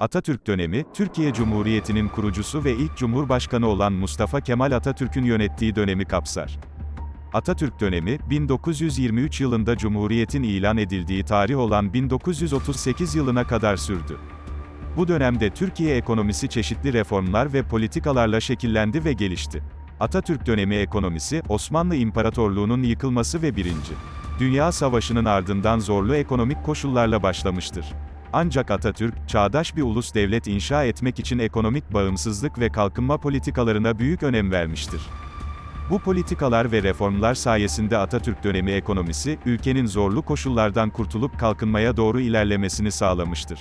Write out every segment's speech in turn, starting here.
Atatürk dönemi, Türkiye Cumhuriyeti'nin kurucusu ve ilk Cumhurbaşkanı olan Mustafa Kemal Atatürk'ün yönettiği dönemi kapsar. Atatürk dönemi, 1923 yılında Cumhuriyet'in ilan edildiği tarih olan 1938 yılına kadar sürdü. Bu dönemde Türkiye ekonomisi çeşitli reformlar ve politikalarla şekillendi ve gelişti. Atatürk dönemi ekonomisi, Osmanlı İmparatorluğu'nun yıkılması ve 1. Dünya Savaşı'nın ardından zorlu ekonomik koşullarla başlamıştır. Ancak Atatürk, çağdaş bir ulus devlet inşa etmek için ekonomik bağımsızlık ve kalkınma politikalarına büyük önem vermiştir. Bu politikalar ve reformlar sayesinde Atatürk dönemi ekonomisi, ülkenin zorlu koşullardan kurtulup kalkınmaya doğru ilerlemesini sağlamıştır.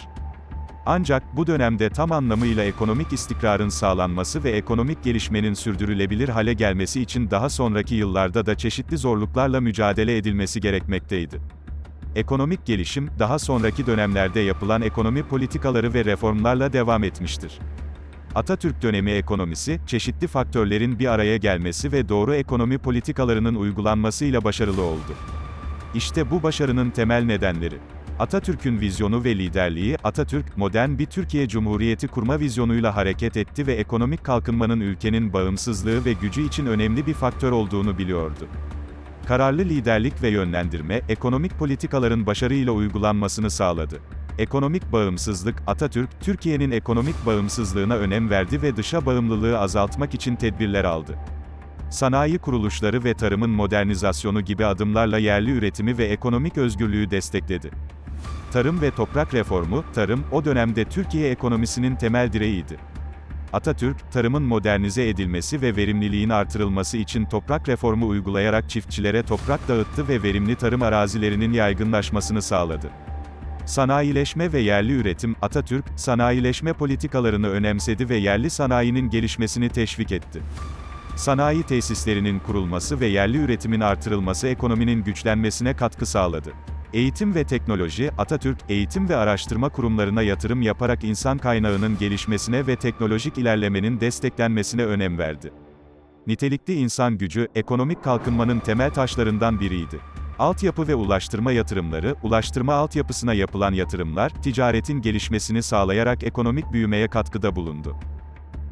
Ancak bu dönemde tam anlamıyla ekonomik istikrarın sağlanması ve ekonomik gelişmenin sürdürülebilir hale gelmesi için daha sonraki yıllarda da çeşitli zorluklarla mücadele edilmesi gerekmekteydi. Ekonomik gelişim, daha sonraki dönemlerde yapılan ekonomi politikaları ve reformlarla devam etmiştir. Atatürk dönemi ekonomisi, çeşitli faktörlerin bir araya gelmesi ve doğru ekonomi politikalarının uygulanmasıyla başarılı oldu. İşte bu başarının temel nedenleri. Atatürk'ün vizyonu ve liderliği, Atatürk, modern bir Türkiye Cumhuriyeti kurma vizyonuyla hareket etti ve ekonomik kalkınmanın ülkenin bağımsızlığı ve gücü için önemli bir faktör olduğunu biliyordu. Kararlı liderlik ve yönlendirme, ekonomik politikaların başarıyla uygulanmasını sağladı. Ekonomik bağımsızlık, Atatürk, Türkiye'nin ekonomik bağımsızlığına önem verdi ve dışa bağımlılığı azaltmak için tedbirler aldı. Sanayi kuruluşları ve tarımın modernizasyonu gibi adımlarla yerli üretimi ve ekonomik özgürlüğü destekledi. Tarım ve toprak reformu, tarım, o dönemde Türkiye ekonomisinin temel direğiydi. Atatürk, tarımın modernize edilmesi ve verimliliğin artırılması için toprak reformu uygulayarak çiftçilere toprak dağıttı ve verimli tarım arazilerinin yaygınlaşmasını sağladı. Sanayileşme ve yerli üretim, Atatürk, sanayileşme politikalarını önemsedi ve yerli sanayinin gelişmesini teşvik etti. Sanayi tesislerinin kurulması ve yerli üretimin artırılması ekonominin güçlenmesine katkı sağladı. Eğitim ve teknoloji, Atatürk, eğitim ve araştırma kurumlarına yatırım yaparak insan kaynağının gelişmesine ve teknolojik ilerlemenin desteklenmesine önem verdi. Nitelikli insan gücü, ekonomik kalkınmanın temel taşlarından biriydi. Altyapı ve ulaştırma yatırımları, ulaştırma altyapısına yapılan yatırımlar, ticaretin gelişmesini sağlayarak ekonomik büyümeye katkıda bulundu.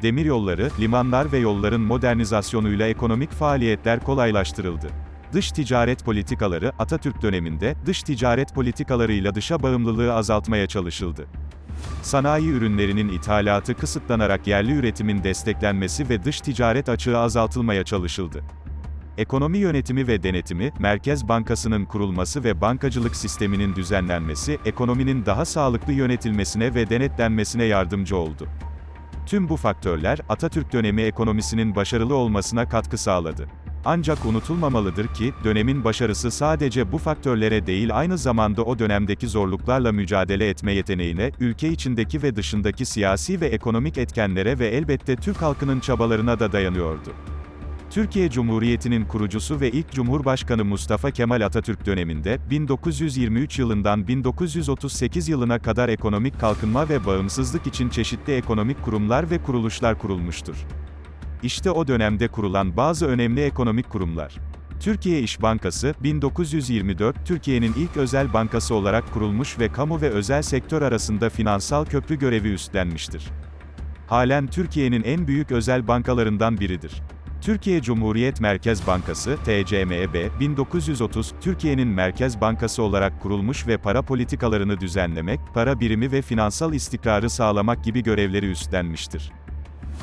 Demiryolları, limanlar ve yolların modernizasyonuyla ekonomik faaliyetler kolaylaştırıldı. Dış ticaret politikaları, Atatürk döneminde, dış ticaret politikalarıyla dışa bağımlılığı azaltmaya çalışıldı. Sanayi ürünlerinin ithalatı kısıtlanarak yerli üretimin desteklenmesi ve dış ticaret açığı azaltılmaya çalışıldı. Ekonomi yönetimi ve denetimi, Merkez Bankası'nın kurulması ve bankacılık sisteminin düzenlenmesi, ekonominin daha sağlıklı yönetilmesine ve denetlenmesine yardımcı oldu. Tüm bu faktörler, Atatürk dönemi ekonomisinin başarılı olmasına katkı sağladı. Ancak unutulmamalıdır ki, dönemin başarısı sadece bu faktörlere değil aynı zamanda o dönemdeki zorluklarla mücadele etme yeteneğine, ülke içindeki ve dışındaki siyasi ve ekonomik etkenlere ve elbette Türk halkının çabalarına da dayanıyordu. Türkiye Cumhuriyeti'nin kurucusu ve ilk Cumhurbaşkanı Mustafa Kemal Atatürk döneminde, 1923 yılından 1938 yılına kadar ekonomik kalkınma ve bağımsızlık için çeşitli ekonomik kurumlar ve kuruluşlar kurulmuştur. İşte o dönemde kurulan bazı önemli ekonomik kurumlar. Türkiye İş Bankası, 1924, Türkiye'nin ilk özel bankası olarak kurulmuş ve kamu ve özel sektör arasında finansal köprü görevi üstlenmiştir. Halen Türkiye'nin en büyük özel bankalarından biridir. Türkiye Cumhuriyet Merkez Bankası, TCMB, 1930, Türkiye'nin Merkez Bankası olarak kurulmuş ve para politikalarını düzenlemek, para birimi ve finansal istikrarı sağlamak gibi görevleri üstlenmiştir.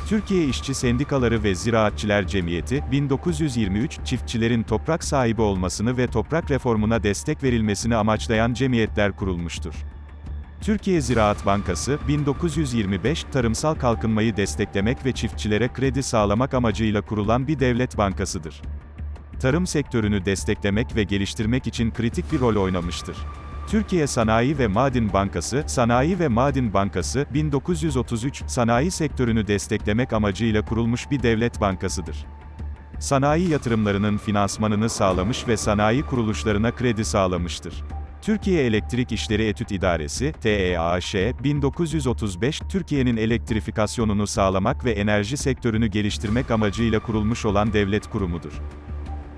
Türkiye İşçi Sendikaları ve Ziraatçiler Cemiyeti, 1923, çiftçilerin toprak sahibi olmasını ve toprak reformuna destek verilmesini amaçlayan cemiyetler kurulmuştur. Türkiye Ziraat Bankası, 1925, tarımsal kalkınmayı desteklemek ve çiftçilere kredi sağlamak amacıyla kurulan bir devlet bankasıdır. Tarım sektörünü desteklemek ve geliştirmek için kritik bir rol oynamıştır. Türkiye Sanayi ve Maden Bankası, Sanayi ve Maden Bankası, 1933, sanayi sektörünü desteklemek amacıyla kurulmuş bir devlet bankasıdır. Sanayi yatırımlarının finansmanını sağlamış ve sanayi kuruluşlarına kredi sağlamıştır. Türkiye Elektrik İşleri Etüt İdaresi, TEAŞ, 1935, Türkiye'nin elektrifikasyonunu sağlamak ve enerji sektörünü geliştirmek amacıyla kurulmuş olan devlet kurumudur.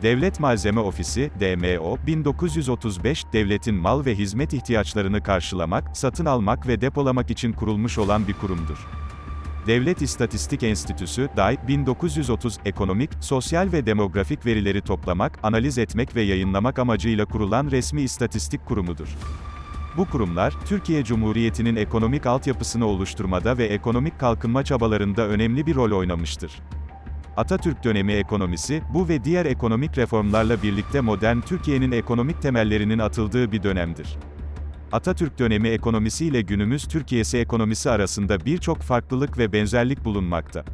Devlet Malzeme Ofisi, DMO, 1935, devletin mal ve hizmet ihtiyaçlarını karşılamak, satın almak ve depolamak için kurulmuş olan bir kurumdur. Devlet İstatistik Enstitüsü, DAI, 1930, ekonomik, sosyal ve demografik verileri toplamak, analiz etmek ve yayınlamak amacıyla kurulan resmi istatistik kurumudur. Bu kurumlar, Türkiye Cumhuriyeti'nin ekonomik altyapısını oluşturmada ve ekonomik kalkınma çabalarında önemli bir rol oynamıştır. Atatürk dönemi ekonomisi, bu ve diğer ekonomik reformlarla birlikte modern Türkiye'nin ekonomik temellerinin atıldığı bir dönemdir. Atatürk dönemi ekonomisi ile günümüz Türkiye'si ekonomisi arasında birçok farklılık ve benzerlik bulunmakta.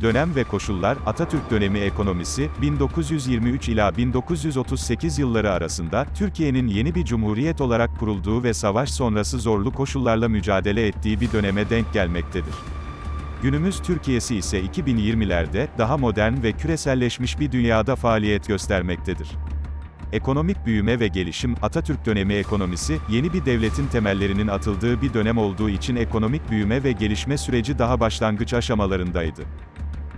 Dönem ve koşullar, Atatürk dönemi ekonomisi, 1923 ila 1938 yılları arasında, Türkiye'nin yeni bir cumhuriyet olarak kurulduğu ve savaş sonrası zorlu koşullarla mücadele ettiği bir döneme denk gelmektedir. Günümüz Türkiye'si ise 2020'lerde, daha modern ve küreselleşmiş bir dünyada faaliyet göstermektedir. Ekonomik büyüme ve gelişim, Atatürk dönemi ekonomisi, yeni bir devletin temellerinin atıldığı bir dönem olduğu için ekonomik büyüme ve gelişme süreci daha başlangıç aşamalarındaydı.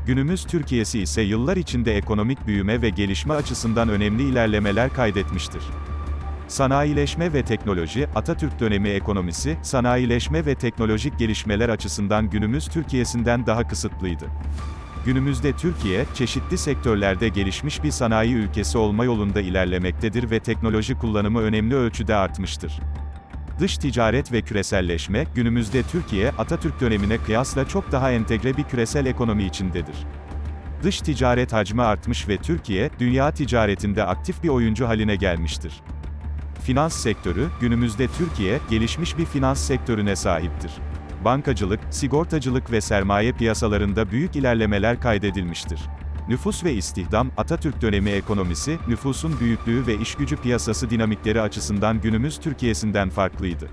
Günümüz Türkiye'si ise yıllar içinde ekonomik büyüme ve gelişme açısından önemli ilerlemeler kaydetmiştir. Sanayileşme ve teknoloji, Atatürk dönemi ekonomisi, sanayileşme ve teknolojik gelişmeler açısından günümüz Türkiye'sinden daha kısıtlıydı. Günümüzde Türkiye, çeşitli sektörlerde gelişmiş bir sanayi ülkesi olma yolunda ilerlemektedir ve teknoloji kullanımı önemli ölçüde artmıştır. Dış ticaret ve küreselleşme, günümüzde Türkiye, Atatürk dönemine kıyasla çok daha entegre bir küresel ekonomi içindedir. Dış ticaret hacmi artmış ve Türkiye, dünya ticaretinde aktif bir oyuncu haline gelmiştir. Finans sektörü, günümüzde Türkiye, gelişmiş bir finans sektörüne sahiptir. Bankacılık, sigortacılık ve sermaye piyasalarında büyük ilerlemeler kaydedilmiştir. Nüfus ve istihdam, Atatürk dönemi ekonomisi, nüfusun büyüklüğü ve işgücü piyasası dinamikleri açısından günümüz Türkiye'sinden farklıydı.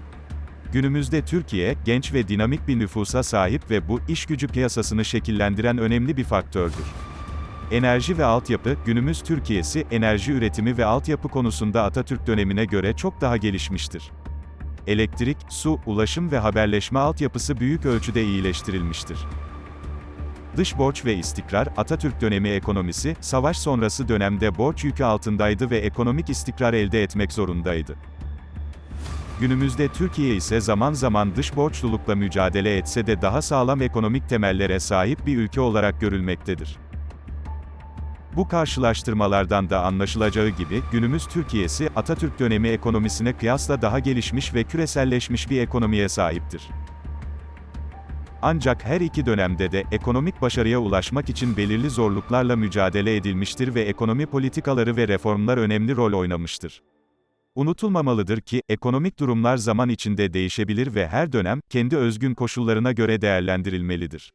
Günümüzde Türkiye, genç ve dinamik bir nüfusa sahip ve bu, iş gücü piyasasını şekillendiren önemli bir faktördür. Enerji ve altyapı, günümüz Türkiye'si, enerji üretimi ve altyapı konusunda Atatürk dönemine göre çok daha gelişmiştir. Elektrik, su, ulaşım ve haberleşme altyapısı büyük ölçüde iyileştirilmiştir. Dış borç ve istikrar, Atatürk dönemi ekonomisi, savaş sonrası dönemde borç yükü altındaydı ve ekonomik istikrar elde etmek zorundaydı. Günümüzde Türkiye ise zaman zaman dış borçlulukla mücadele etse de daha sağlam ekonomik temellere sahip bir ülke olarak görülmektedir. Bu karşılaştırmalardan da anlaşılacağı gibi, günümüz Türkiye'si, Atatürk dönemi ekonomisine kıyasla daha gelişmiş ve küreselleşmiş bir ekonomiye sahiptir. Ancak her iki dönemde de ekonomik başarıya ulaşmak için belirli zorluklarla mücadele edilmiştir ve ekonomi politikaları ve reformlar önemli rol oynamıştır. Unutulmamalıdır ki, ekonomik durumlar zaman içinde değişebilir ve her dönem, kendi özgün koşullarına göre değerlendirilmelidir.